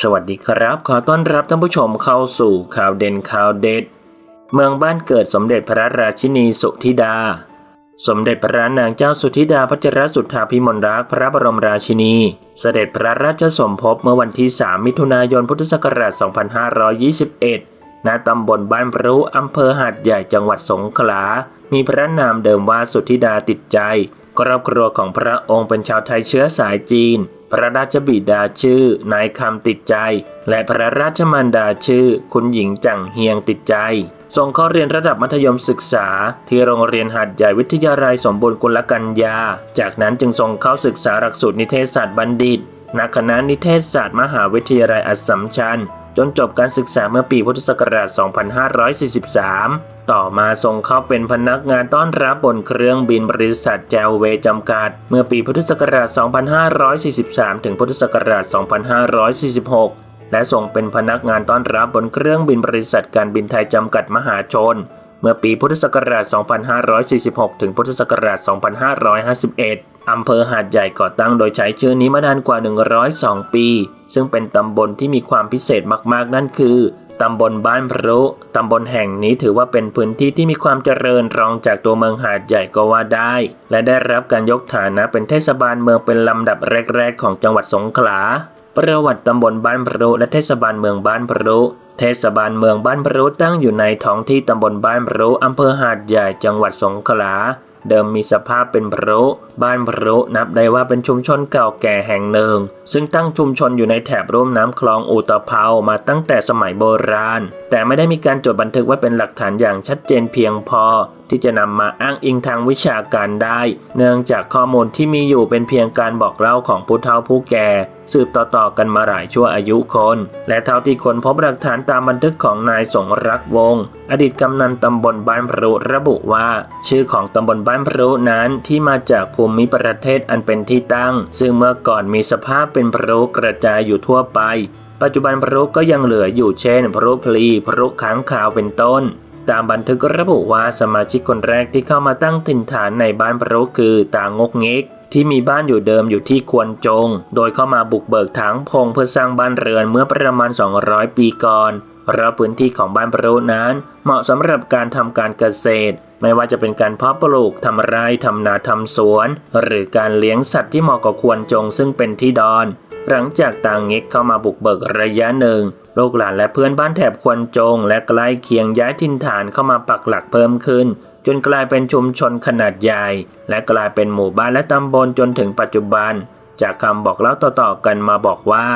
สวัสดีครับ ขอต้อนรับท่านผู้ชมเข้าสู่ข่าวเด่นข่าวเด็ด เมืองบ้านเกิดสมเด็จพระราชินีสุธิดา สมเด็จพระนางเจ้าสุธิดาพัชรสุทธาพิมลรักษ์พระบรมราชินี เสด็จพระราชสมภพเมื่อวันที่ 3 มิถุนายนพุทธศักราช 2521 ณ ตำบลบ้านพรุอำเภอหาดใหญ่จังหวัดสงขลา มีพระนามเดิมว่าสุธิดาติดใจ ครอบครัวของพระองค์เป็นชาวไทยเชื้อสายจีน พระราชบิดาชื่อนายคำติดใจ และพระราชมารดาชื่อ คุณหญิงจังเฮียงติดใจส่งเข้าเรียนระดับมัธยมศึกษา ที่โรงเรียนหัดใหญ่วิทยาลัยสมบูรณ์กุลกัญญา จากนั้นจึงส่งเข้าศึกษาหลักสูตรนิเทศศาสตร์บัณฑิตณคณะนิเทศศาสตร์มหาวิทยาลัยอัสสัมชัญ จนจบการศึกษาเมื่อปีพุทธศักราช 2543 ต่อมาส่งเข้าเป็นพนักงานต้อนรับบนเครื่องบินบริษัทแจวเวจำกัด เมื่อปีพุทธศักราช 2543 ถึงพุทธศักราช 2546 และส่งเป็นพนักงานต้อนรับบนเครื่องบินบริษัทการบินไทยจำกัดมหาชน เมื่อปีพุทธศักราช 2546 ถึงพุทธศักราช 2551 อำเภอหาดใหญ่ก่อตั้งโดยใช้ชื่อนี้มานานกว่า 102 ปี ซึ่งเป็นตำบลที่มีความพิเศษมากๆ นั่นคือ ตำบลบ้านพรุตำบลแห่งนี้ถือว่าเป็นพื้นที่ที่มีความเจริญรองจากตัวเมืองหาดใหญ่ก็ว่าได้ และได้รับการยกฐานะเป็นเทศบาลเมืองเป็นลำดับแรก ๆ ของจังหวัดสงขลา ประวัติตำบลบ้านพรุและเทศบาลเมืองบ้านพรุเทศบาลเมืองบ้านพรุตั้งอยู่ในท้องที่ตำบลบ้านพรุอำเภอหาดใหญ่จังหวัดสงขลา เดิมมีสภาพเป็นพรุบ้านพรุนับได้ว่าเป็นชุมชนเก่าแก่แห่งหนึ่ง ซึ่งตั้งชุมชนอยู่ในแถบร่วมน้ำคลองอุตภเปามาตั้งแต่สมัยโบราณ แต่ไม่ได้มีการจดบันทึกไว้เป็นหลักฐานอย่างชัดเจนเพียงพอที่จะนำมาอ้างอิงทางวิชาการได้ เนื่องจากข้อมูลที่มีอยู่เป็นเพียงการบอกเล่าของผู้เฒ่าผู้แก่ สืบต่อๆกันมาหลายชั่วอายุคน และเท่าที่คนพบหลักฐานตามบันทึกของนายสงรักวงศ์อดีตกำนันตำบลบ้านพรุระบุว่า ชื่อของตำบลบ้านพรุนั้นที่มาจากภูมิประเทศอันเป็นที่ตั้ง ซึ่งเมื่อก่อนมีสภาพเป็นพรุกระจายอยู่ทั่วไป ปัจจุบันพรุก็ยังเหลืออยู่เช่นพรุพลีพรุค้างคาวเป็นต้นตามบันทึกระบุว่าสมาชิกคนแรกที่เข้ามาตั้งถิ่นฐานในบ้านพรุคือตางกเงก ที่มีบ้านอยู่เดิมอยู่ที่ควนจง โดยเข้ามาบุกเบิกถางพงเพื่อสร้างบ้านเรือนเมื่อประมาณ 200 ปีก่อนเพราะพื้นที่ของบ้านพรุนั้นเหมาะสำหรับการทำการเกษตร ไม่ว่าจะเป็นการเพาะปลูกทำไร่ทำนาทำสวน หรือการเลี้ยงสัตว์ที่เหมาะกับควรจงซึ่งเป็นที่ดอน หลังจากต่างเง็กเข้ามาบุกเบิกระยะหนึ่งลูกหลานและเพื่อนบ้านแถบควนจง และใกล้เคียงย้ายถิ่นฐานเข้ามาปักหลักเพิ่มขึ้น จนกลายเป็นชุมชนขนาดใหญ่ และกลายเป็นหมู่บ้านและตำบลจนถึงปัจจุบัน จากคำบอกเล่าต่อๆกันมาบอกว่า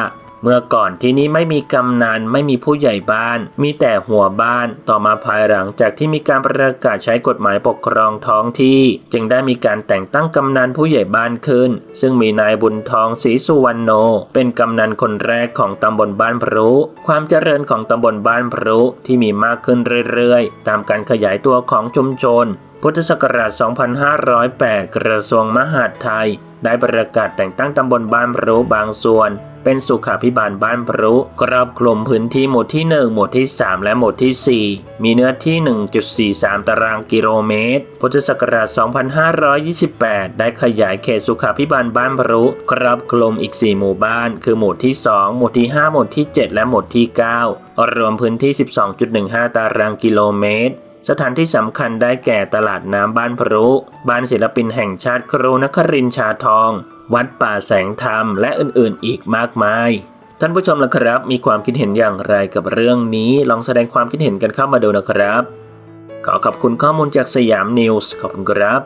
เมื่อก่อนที่นี้ไม่มีกำนันไม่มีผู้ใหญ่บ้าน มีแต่หัวบ้านต่อมาภายหลังจากที่มีการประกาศใช้กฎหมายปกครองท้องที่ จึงได้มีการแต่งตั้งกำนันผู้ใหญ่บ้านขึ้น ซึ่งมีนายบุญทองศรีสุวรรณโน เป็นกำนันคนแรกของตำบลบ้านพรุ ความเจริญของตำบลบ้านพรุที่มีมากขึ้นเรื่อยๆ ตามการขยายตัวของชุมชน พุทธศักราช 2508 กระทรวงมหาดไทย ได้ประกาศแต่งตั้งตำบลบ้านพรุบางส่วน เป็นสุขาพิบาลบ้านพรุครอบคลุมพื้นที่หมู่ที่ 1 หมู่ที่ 3 และหมู่ที่ 4 มีเนื้อที่ 1.43 ตารางกิโลเมตร พุทธศักราช 2528 ได้ขยายเขตสุขาพิบาลบ้านพรุครอบคลุมอีก 4 หมู่บ้าน คือหมู่ที่ 2 หมู่ที่ 5 หมู่ที่ 7 และหมู่ที่ 9 รวมพื้นที่ 12.15 ตารางกิโลเมตรสถานที่สำคัญได้แก่ตลาดน้ำบ้านพรุ บ้านศิลปินแห่งชาติครูนครินชาทอง วัดป่าแสงธรรมและอื่นๆ อีกมากมาย ท่านผู้ชมล่ะครับ มีความคิดเห็นอย่างไรกับเรื่องนี้ ลองแสดงความคิดเห็นกันเข้ามาดูนะครับ ขอขอบคุณข้อมูลจากสยามนิวส์ขอบคุณครับ